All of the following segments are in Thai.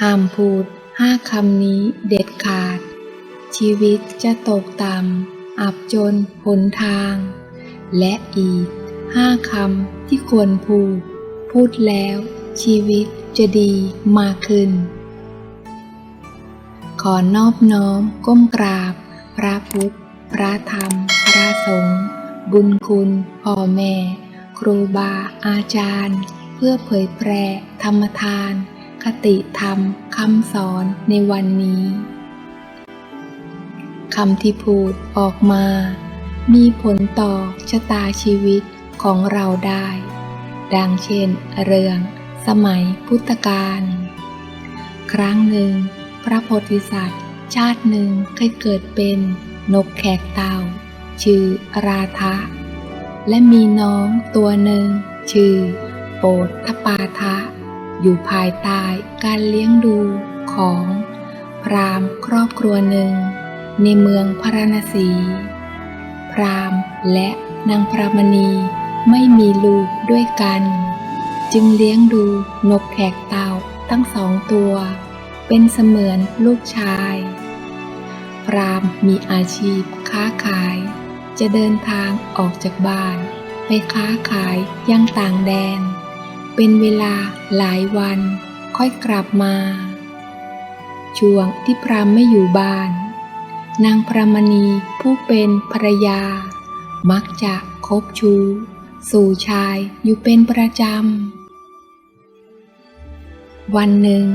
ห้ามพูดห้าคำนี้เด็ดขาด ชีวิตจะตกต่ำอับจนหนทาง และอีกห้าคำที่ควรพูด พูดแล้วชีวิตจะดีมากขึ้น ขอนอบน้อมก้มกราบ พระพุทธ พระธรรม พระสงฆ์บุญคุณพ่อแม่ ครูบาอาจารย์ เพื่อเผยแพร่ธรรมทาน คติธรรมคำสอนในวันนี้คำที่พูดออกมา มีผลต่อชะตาชีวิตของเราได้ ดังเช่น เรื่องสมัยพุทธกาล ครั้งหนึ่ง พระโพธิสัตว์ ชาติหนึ่งเคยเกิดเป็นนกแขกเต่า ชื่อราทะและมีน้องตัวหนึ่ง ชื่อโปดทปาทะ อยู่ภายใต้การเลี้ยงดูของพราหมณ์ครอบครัวหนึ่ง ในเมืองพาราณสี พราหมณ์และนางพรามณีไม่มีลูกด้วยกัน จึงเลี้ยงดูนกแขกเต่าทั้งสองตัว เป็นเสมือนลูกชาย พราหมณ์มีอาชีพค้าขาย จะเดินทางออกจากบ้าน ไปค้าขายยังต่างแดน เป็นเวลาหลายวัน ค่อยกลับมา ช่วงที่พรามไม่อยู่บ้าน นางพรามณีผู้เป็นภรรยา มักจะคบชู้สู่ชายอยู่เป็นประจำ วันหนึ่ง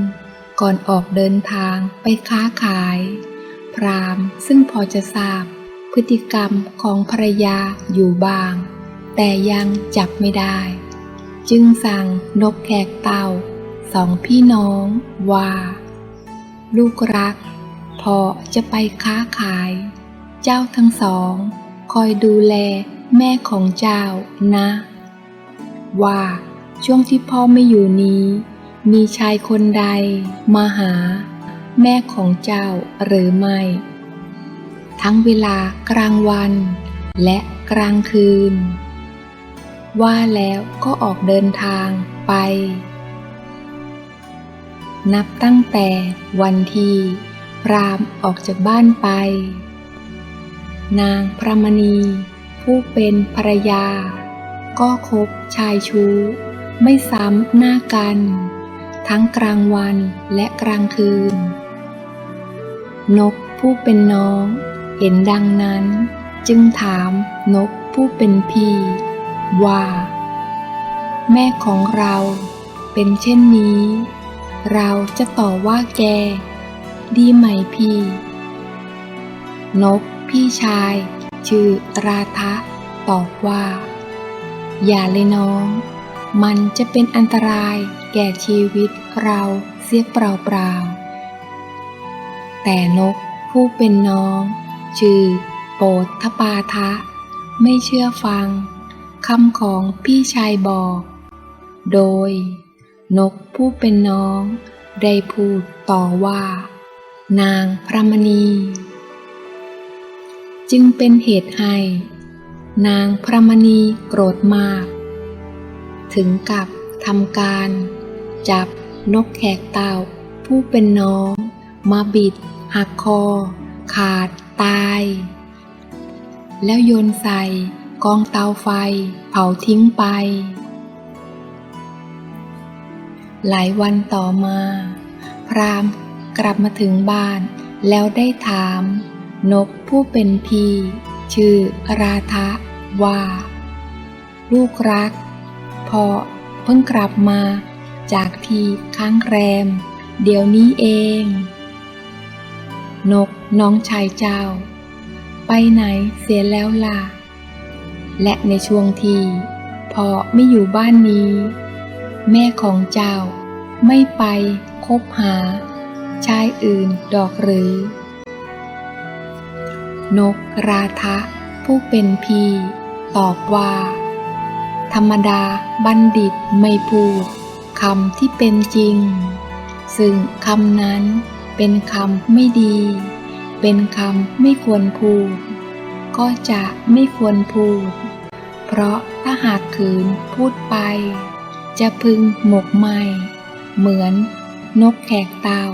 ก่อนออกเดินทางไปค้าขาย พรามซึ่งพอจะทราบพฤติกรรมของภรรยาอยู่บ้าง แต่ยังจับไม่ได้ จึงสั่งนกแขกเต่าสองพี่น้องว่า ลูกรัก พอจะไปค้าขาย เจ้าทั้งสอง คอยดูแลแม่ของเจ้านะ ว่าช่วงที่พ่อไม่อยู่นี้ มีชายคนใดมาหา แม่ของเจ้าหรือไม่ ทั้งเวลากลางวัน และกลางคืน ว่าแล้วก็ออกเดินทางไป นับตั้งแต่วันที่พรามออกจากบ้านไป นางพระมณี ผู้เป็นภรรยา ก็คบชายชู้ ไม่ซ้ำหน้ากัน ทั้งกลางวันและกลางคืน นกผู้เป็นน้อง เห็นดังนั้น จึงถามนกผู้เป็นพี่ ว่า แม่ของเราเป็นเช่นนี้ เราจะต่อว่าแก ดีไหมพี่ นกพี่ชาย ชื่อราทะ ตอบว่า อย่าเลยน้อง มันจะเป็นอันตรายแก่ชีวิตเราเสียเปล่าๆ แต่นกผู้เป็นน้อง ชื่อโปดทปาทะ ไม่เชื่อฟัง คำของพี่ชายบอก โดย นกผู้เป็นน้อง ได้พูดต่อว่า นางพระมณี จึงเป็นเหตุให้ นางพระมณีโกรธมาก ถึงกับทำการ จับนกแขกเต่าผู้เป็นน้อง มาบิด หักคอ ขาดตาย แล้วโยนใส่ กองเตาไฟ เผาทิ้งไป หลายวันต่อมา พรามกลับมาถึงบ้าน แล้วได้ถาม นกผู้เป็นพี่ ชื่อราทะว่า ลูกรัก พอเพิ่งกลับมาจากที่ค้างแรม เดี๋ยวนี้เอง นกน้องชายเจ้า ไปไหนเสียแล้วล่ะ และในช่วงที่พอไม่อยู่บ้านนี้ แม่ของเจ้าไม่ไปคบหา ชายอื่นดอกหรือ นกราทะผู้เป็นพี่ ตอบว่า ธรรมดาบัณฑิตไม่พูดคำที่เป็นจริง ซึ่งคำนั้นเป็นคำไม่ดี เป็นคำไม่ควรพูด ก็จะไม่ควรพูด เพราะถ้าหากขืนพูดไป จะพึงหมกไหมเหมือนนกแขกเต่า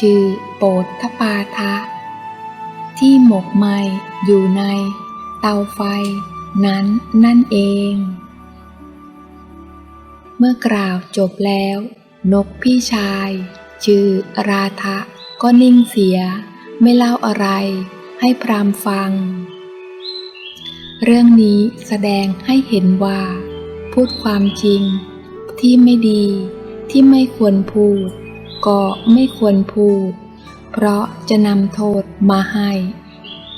ชื่อโปดทปาทะ ที่หมกไหมอยู่ในเตาไฟนั้นนั่นเอง เมื่อกล่าวจบแล้ว นกพี่ชาย ชื่อราทะก็นิ่งเสีย ไม่เล่าอะไรให้พรามฟัง เรื่องนี้แสดงให้เห็นว่า พูดความจริง ที่ไม่ดีที่ไม่ควรพูด ก็ไม่ควรพูด เพราะจะนำโทษมาให้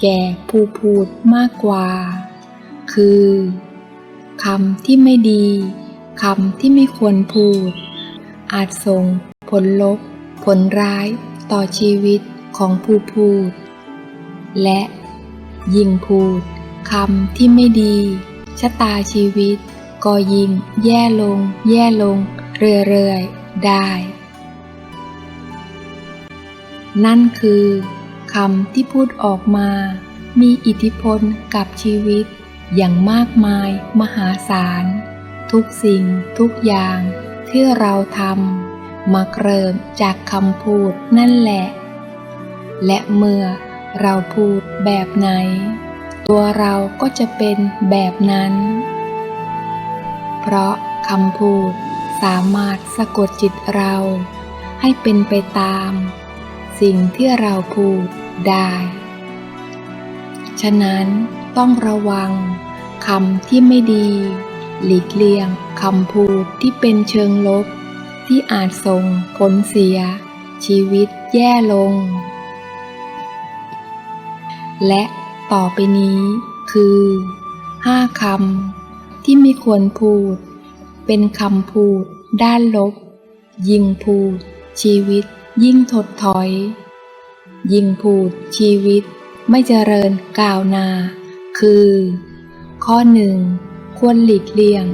แก่ผู้พูดมากกว่า คือคำที่ไม่ดีคำที่ไม่ควรพูด อาจส่งผลลบ ผลร้ายต่อชีวิตของผู้พูด และยิ่งพูด คำที่ไม่ดี ชะตาชีวิต ก็ยิ่งแย่ลง แย่ลง เรื่อยๆ ได้ นั่นคือคำที่พูดออกมา มีอิทธิพลกับชีวิต อย่างมากมายมหาศาล ทุกสิ่งทุกอย่างที่เราทำมาเริ่มจากคำพูดนั่นแหละ และเมื่อเราพูดแบบไหน ตัวเราก็จะเป็นแบบนั้น เพราะคำพูดสามารถสะกดจิตเรา ให้เป็นไปตาม สิ่งที่เราพูดได้ ฉะนั้นต้องระวังคำที่ไม่ดี หลีกเลี่ยงคำพูดที่เป็นเชิงลบ ที่อาจส่งผลเสีย ชีวิตแย่ลง และ ต่อไปนี้คือห้าคำที่ไม่ควรพูด เป็นคำพูด ด้านลบ ยิ่งพูด ชีวิต ยิ่งถดถอย ยิ่งพูด ชีวิต ไม่เจริญก้าวหน้าคือ ข้อหนึ่งควรหลีกเลี่ยง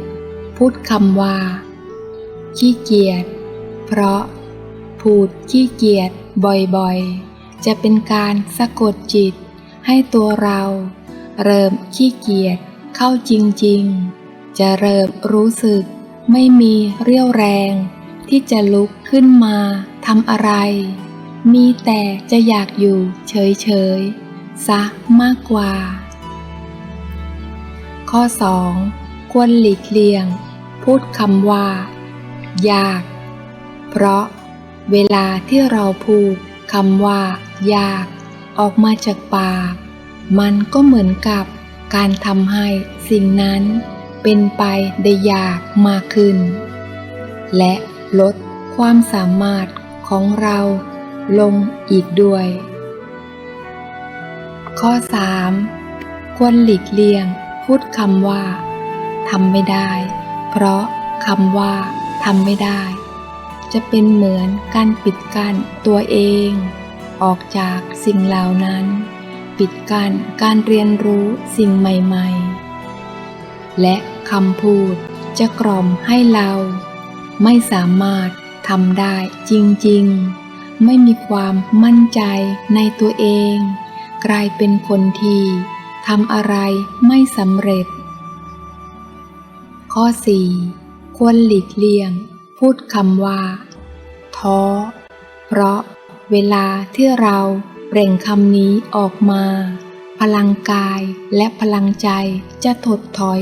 พูดคำว่า ขี้เกียจเพราะ พูดขี้เกียจบ่อยๆ จะเป็นการสะกดจิต ให้ตัวเรา เริ่มขี้เกียจเข้าจริงๆ จะเริ่มรู้สึกไม่มีเรี่ยวแรง ที่จะลุกขึ้นมาทำอะไร มีแต่จะอยากอยู่เฉยๆซะมากกว่า ข้อ 2. ควรหลีกเลี่ยง พูดคำว่า อยาก เพราะเวลาที่เราพูดคำว่า อยาก ออกมาจากปาก มันก็เหมือนกับการทำให้สิ่งนั้นเป็นไปได้ยากมากขึ้น และลดความสามารถของเราลงอีกด้วย ข้อ 3. ควรหลีกเลี่ยงพูดคำว่าทำไม่ได้ เพราะคำว่าทำไม่ได้ จะเป็นเหมือนการปิดกั้นตัวเอง ออกจากสิ่งเหล่านั้น ปิดกั้นการเรียนรู้สิ่งใหม่ๆ และคำพูดจะกล่อมให้เรา ไม่สามารถทำได้จริงๆ ไม่มีความมั่นใจในตัวเอง กลายเป็นคนที่ทำอะไรไม่สำเร็จ ข้อ 4. ควรหลีกเลี่ยง พูดคำว่า ท้อ เพราะ เวลาที่เราเปล่งคำนี้ออกมา พลังกายและพลังใจจะถดถอย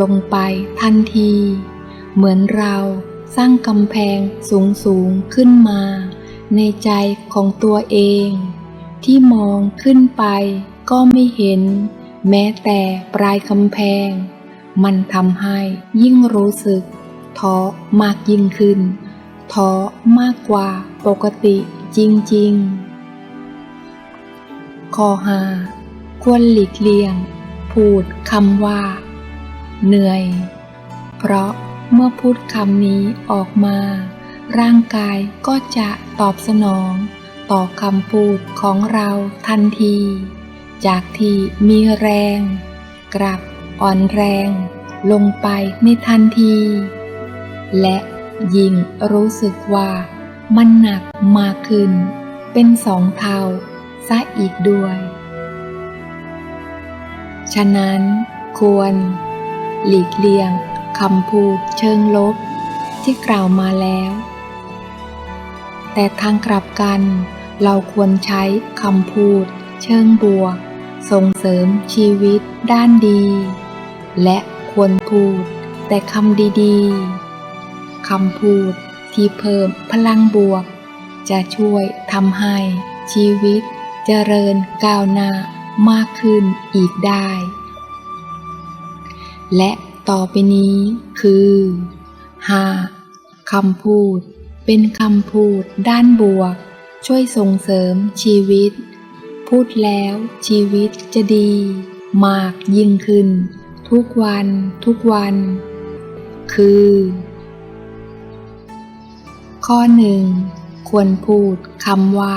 ลงไปทันที เหมือนเราสร้างกำแพงสูงสูงขึ้นมา ในใจของตัวเอง ที่มองขึ้นไปก็ไม่เห็น แม้แต่ปลายกำแพง มันทำให้ยิ่งรู้สึกท้อมากยิ่งขึ้นท้อมากกว่าปกติ จริง ๆ ข้อหาควรหลีกเลี่ยง พูดคำว่า เหนื่อย เพราะเมื่อพูดคำนี้ออกมา ร่างกายก็จะตอบสนอง ต่อคำพูดของเราทันที จากที่มีแรง กลับอ่อนแรง ลงไปในทันที และยิ่งรู้สึกว่า มันหนักมากขึ้น เป็นสองเท่าซะอีกด้วย ฉะนั้นควร หลีกเลี่ยงคำพูดเชิงลบที่กล่าวมาแล้ว แต่ทางกลับกัน เราควรใช้คำพูด เชิงบวก ส่งเสริมชีวิตด้านดี และควรพูดแต่คำดีๆคำพูด ที่เพิ่มพลังบวก จะช่วยทำให้ชีวิตเจริญก้าวหน้ามากขึ้นอีกได้ และต่อไปนี้คือ 5. คำพูด เป็นคำพูดด้านบวก ช่วยส่งเสริมชีวิต พูดแล้วชีวิตจะดี มากยิ่งขึ้น ทุกวันทุกวัน คือ ข้อหนึ่งควรพูดคำว่า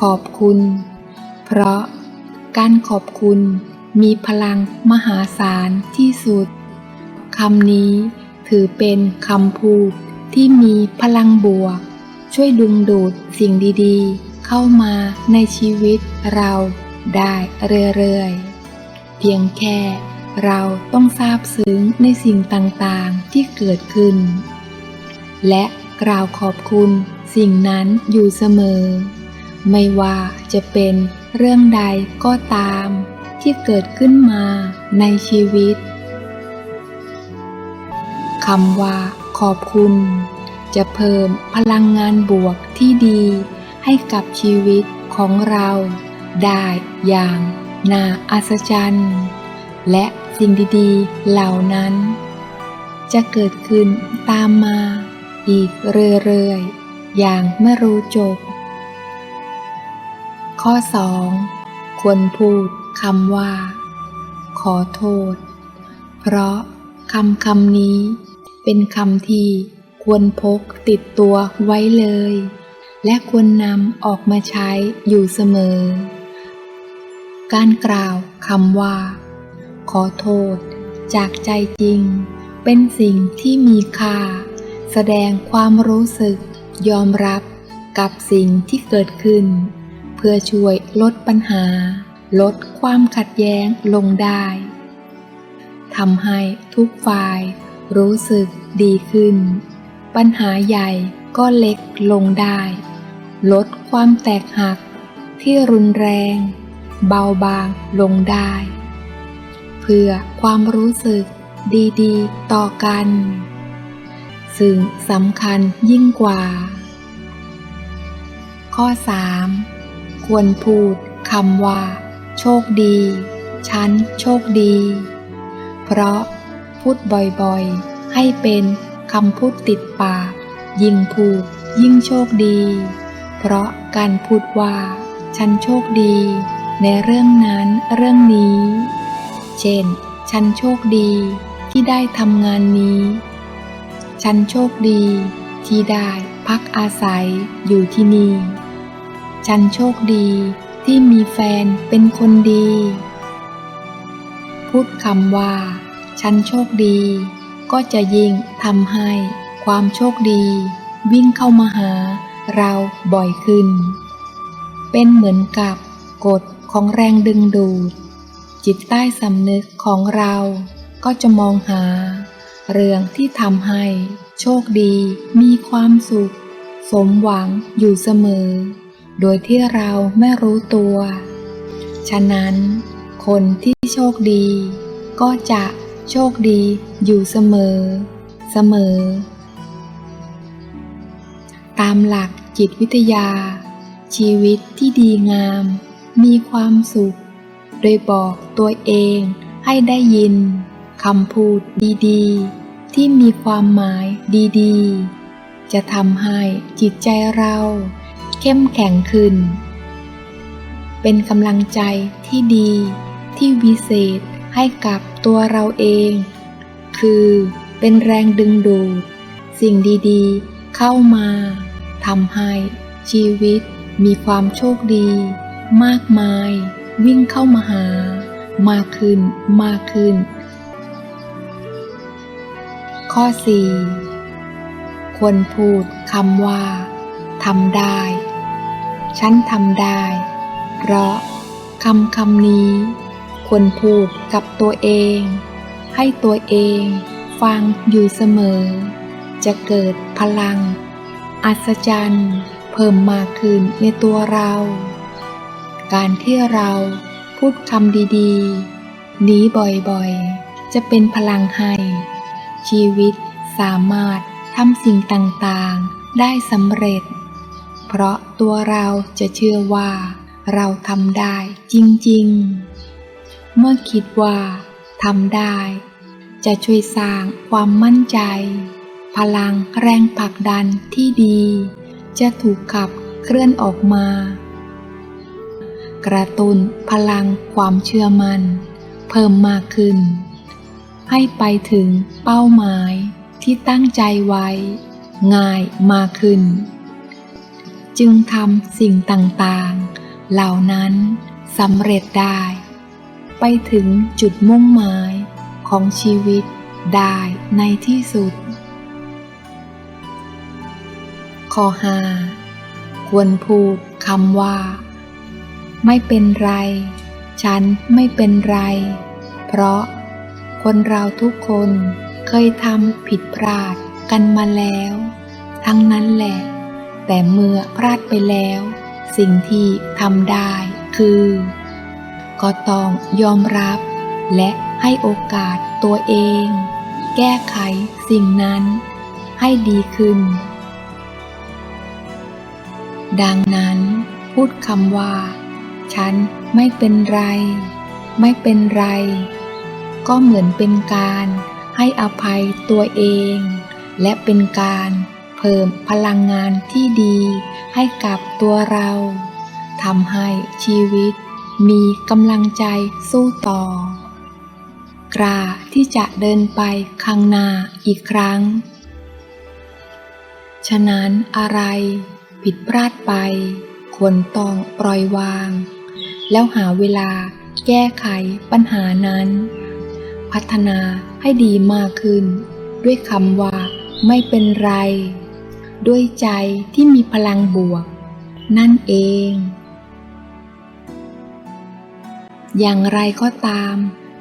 ขอบคุณ เพราะการขอบคุณมีพลังมหาศาลที่สุดคำนี้ถือเป็นคำพูดที่มีพลังบวก ช่วยดึงดูดสิ่งดีๆ เข้ามาในชีวิตเราได้เรื่อยๆ เพียงแค่เราต้องทราบซึ้งในสิ่งต่างๆที่เกิดขึ้น และ กล่าวขอบคุณ สิ่งนั้นอยู่เสมอ ไม่ว่าจะเป็นเรื่องใดก็ตาม ที่เกิดขึ้นมาในชีวิตคำว่า ขอบคุณ จะเพิ่มพลังงานบวกที่ดี ให้กับชีวิตของเรา ได้อย่างน่าอัศจรรย์และสิ่งดีๆเหล่านั้น จะเกิดขึ้นตามมา อีกเรื่อยๆ อย่างไม่รู้จบ ข้อ 2 ควรพูดคำว่า ขอโทษ เพราะคำคำนี้ เป็นคำที่ควรพกติดตัวไว้เลย และควรนำออกมาใช้อยู่เสมอ การกล่าวคำว่า ขอโทษ จากใจจริง เป็นสิ่งที่มีค่า แสดงความรู้สึก ยอมรับกับสิ่งที่เกิดขึ้น เพื่อช่วยลดปัญหา ลดความขัดแย้งลงได้ทำให้ทุกฝ่ายรู้สึกดีขึ้น ปัญหาใหญ่ก็เล็กลงได้ ลดความแตกหักที่รุนแรง เบาบางลงได้ เพื่อความรู้สึกดีๆ ต่อกัน ซึ่งสำคัญยิ่งกว่า ข้อ 3 ควรพูดคำว่า โชคดี ฉันโชคดี เพราะพูดบ่อยๆ ให้เป็นคำพูดติดปาก ยิ่งพูดยิ่งโชคดี เพราะการพูดว่า ฉันโชคดี ในเรื่องนั้นเรื่องนี้ เช่น ฉันโชคดีที่ได้ทำงานนี้ ฉันโชคดี ที่ได้พักอาศัยอยู่ที่นี่ ฉันโชคดีที่มีแฟนเป็นคนดี พูดคำว่า ฉันโชคดี ก็จะยิ่งทำให้ความโชคดี วิ่งเข้ามาหาเราบ่อยขึ้น เป็นเหมือนกับกฎของแรงดึงดูด จิตใต้สำนึกของเราก็จะมองหา เรื่องที่ทำให้โชคดี มีความสุข สมหวังอยู่เสมอ โดยที่เราไม่รู้ตัว ฉะนั้น คนที่โชคดี ก็จะโชคดีอยู่เสมอ เสมอ ตามหลักจิตวิทยา ชีวิตที่ดีงาม มีความสุข โดยบอกตัวเองให้ได้ยิน คำพูดดีๆ ที่มีความหมายดีๆ จะทำให้จิตใจเรา เข้มแข็งขึ้น เป็นกำลังใจที่ดีที่วิเศษให้กับตัวเราเอง คือเป็นแรงดึงดูดสิ่งดีๆ เข้ามาทำให้ชีวิตมีความโชคดี มากมาย วิ่งเข้ามาหา มากขึ้นมากขึ้น ข้อ 4 ควรพูดคำว่าทำได้ ฉันทำได้ เพราะคำคำนี้ ควรพูดกับตัวเอง ให้ตัวเองฟังอยู่เสมอ จะเกิดพลัง อัศจรรย์เพิ่มมากขึ้นในตัวเรา การที่เราพูดคำดีๆ นี้บ่อยๆ จะเป็นพลังให้ ชีวิตสามารถทำสิ่งต่างๆ ได้สำเร็จ เพราะตัวเราจะเชื่อว่า เราทำได้จริงๆ เมื่อคิดว่าทำได้ จะช่วยสร้างความมั่นใจ พลังแรงผลักดันที่ดี จะถูกขับเคลื่อนออกมา กระตุ้นพลังความเชื่อมัน่น เพิ่มมากขึ้น ให้ไปถึงเป้าหมายที่ตั้งใจไว้ ง่ายมากขึ้น จึงทำสิ่งต่างๆ เหล่านั้นสำเร็จได้ ไปถึงจุดมุ่งหมายของชีวิตได้ในที่สุด ข้อหาควรพูดคำว่า ไม่เป็นไร ฉันไม่เป็นไร เพราะ คนเราทุกคนเคยทำผิดพลาดกันมาแล้ว ทั้งนั้นแหละ แต่เมื่อพลาดไปแล้ว สิ่งที่ทำได้คือ ก็ต้องยอมรับ และให้โอกาสตัวเอง แก้ไขสิ่งนั้น ให้ดีขึ้น ดังนั้น พูดคำว่า ฉันไม่เป็นไร ไม่เป็นไร ก็เหมือนเป็นการให้อภัยตัวเอง และเป็นการเพิ่มพลังงานที่ดีให้กับตัวเราทำให้ชีวิตมีกำลังใจสู้ต่อ กล้าที่จะเดินไปข้างหน้าอีกครั้ง ฉะนั้นอะไรผิดพลาดไป ควรต้องปล่อยวาง แล้วหาเวลาแก้ไขปัญหานั้น พัฒนาให้ดีมากขึ้น ด้วยคำว่า ไม่เป็นไร ด้วยใจที่มีพลังบวก นั่นเอง อย่างไรก็ตาม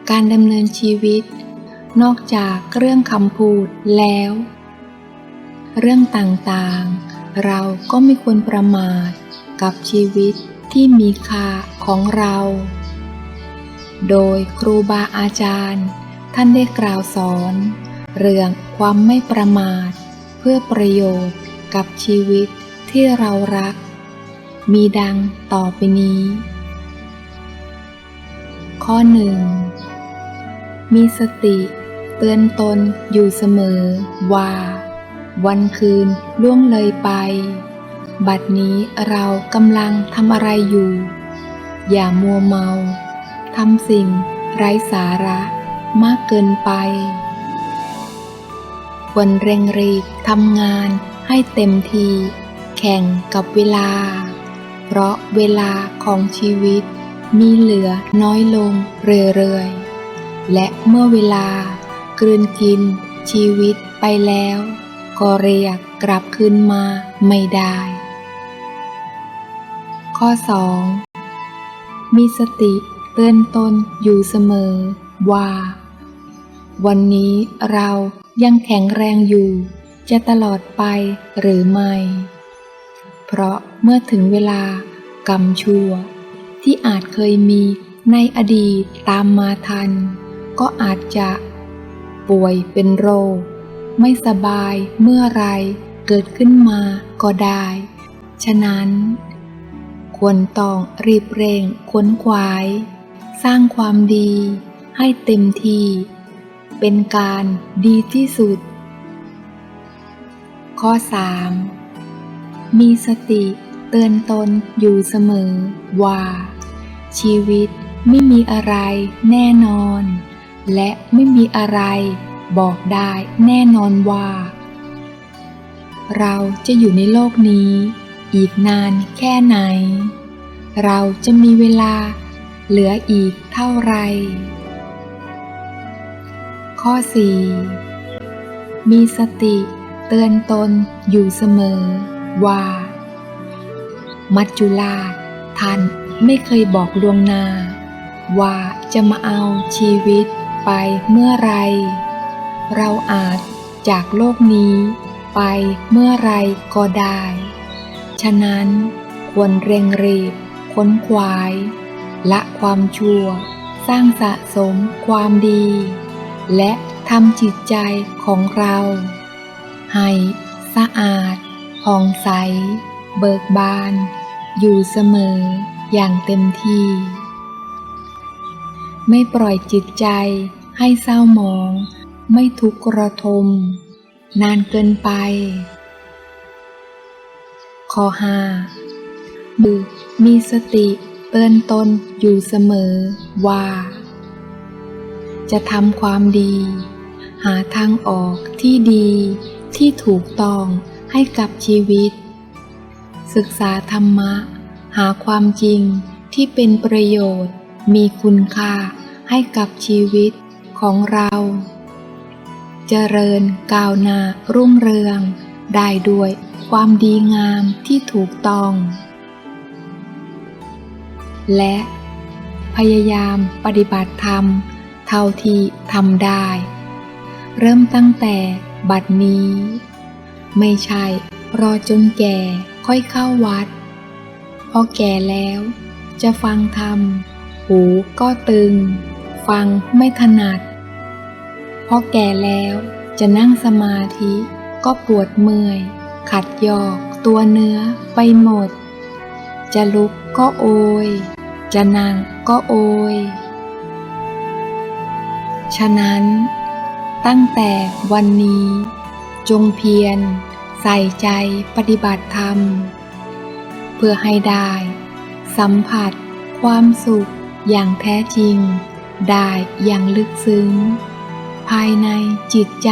การดำเนินชีวิต นอกจากเรื่องคำพูดแล้ว เรื่องต่างๆ เราก็ไม่ควรประมาทกับชีวิตที่มีค่าของเรา โดยครูบาอาจารย์ ท่านได้กล่าวสอน เรื่องความไม่ประมาท เพื่อประโยชน์กับชีวิตที่เรารัก มีดังต่อไปนี้ ข้อหนึ่งมีสติเตือนตนอยู่เสมอว่า วันคืนล่วงเลยไป บัดนี้เรากำลังทำอะไรอยู่ อย่ามัวเมาทำสิ่งไร้สาระ มากเกินไป ควรเร่งรีบทำงานให้เต็มที แข่งกับเวลา เพราะเวลาของชีวิตมีเหลือน้อยลงเรื่อยๆ และเมื่อเวลากลืนกินชีวิตไปแล้ว ก็เรียกกลับคืนมาไม่ได้ ข้อ 2. มีสติเตือนตนอยู่เสมอว่า วันนี้เรายังแข็งแรงอยู่ จะตลอดไปหรือไม่ เพราะเมื่อถึงเวลากรรมชั่ว ที่อาจเคยมีในอดีตตามมาทัน ก็อาจจะ ป่วยเป็นโรค ไม่สบายเมื่อไรเกิดขึ้นมาก็ได้ ฉะนั้น ควรต้องรีบเร่งค้นขวาย สร้างความดีให้เต็มที่ เป็นการดีที่สุด ข้อ 3. มีสติเตือนตนอยู่เสมอว่า ชีวิตไม่มีอะไรแน่นอน และไม่มีอะไรบอกได้แน่นอนว่า เราจะอยู่ในโลกนี้ อีกนานแค่ไหน เราจะมีเวลาเหลืออีกเท่าไหร่ ข้อ 4. มีสติเตือนตนอยู่เสมอว่า มัจจุราชท่านไม่เคยบอกลวงนา ว่าจะมาเอาชีวิตไปเมื่อไร เราอาจจากโลกนี้ไปเมื่อไรก็ได้ ฉะนั้นควรเร่งรีบค้นคว้าย ละความชั่ว สร้างสะสมความดี และทำจิตใจของเรา ให้สะอาดผ่องใส เบิกบาน อยู่เสมออย่างเต็มที่ ไม่ปล่อยจิตใจให้เศร้าหมอง ไม่ทุกข์ระทม นานเกินไป ข้อห้ามือมีสติเตือนตนอยู่เสมอว่า จะทำความดี หาทางออกที่ดี ที่ถูกต้องให้กับชีวิต ศึกษาธรรมะ หาความจริงที่เป็นประโยชน์ มีคุณค่าให้กับชีวิตของเรา เจริญก้าวหน้ารุ่งเรือง ได้ด้วยความดีงามที่ถูกต้อง และพยายามปฏิบัติธรรม ท่าที่ทำได้ เริ่มตั้งแต่บัดนี้ ไม่ใช่รอจนแก่ค่อยเข้าวัด พอแก่แล้วจะฟังธรรม หูก็ตึง ฟังไม่ถนัด พอแก่แล้วจะนั่งสมาธิก็ปวดเมื่อย ขัดยอกตัวเนื้อไปหมด จะลุกก็โอย จะนั่งก็โอย ฉะนั้น ตั้งแต่วันนี้ จงเพียรใส่ใจปฏิบัติธรรม เพื่อให้ได้ สัมผัสความสุขอย่างแท้จริง ได้อย่างลึกซึ้ง ภายในจิตใจ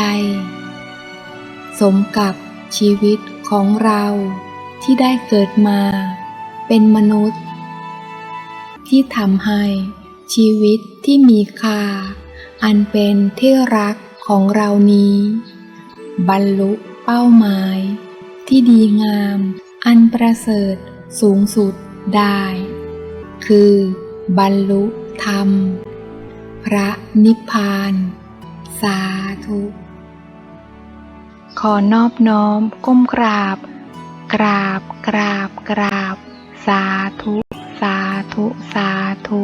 สมกับชีวิตของเราที่ได้เกิดมา เป็นมนุษย์ ที่ทำให้ชีวิตที่มีค่า อันเป็นที่รักของเรานี้ บรรลุเป้าหมาย ที่ดีงาม อันประเสริฐสูงสุดได้ คือบรรลุธรรม พระนิพพาน สาธุ ขอนอบน้อมก้มกราบ กราบกราบกราบ สาธุ สาธุ สาธุ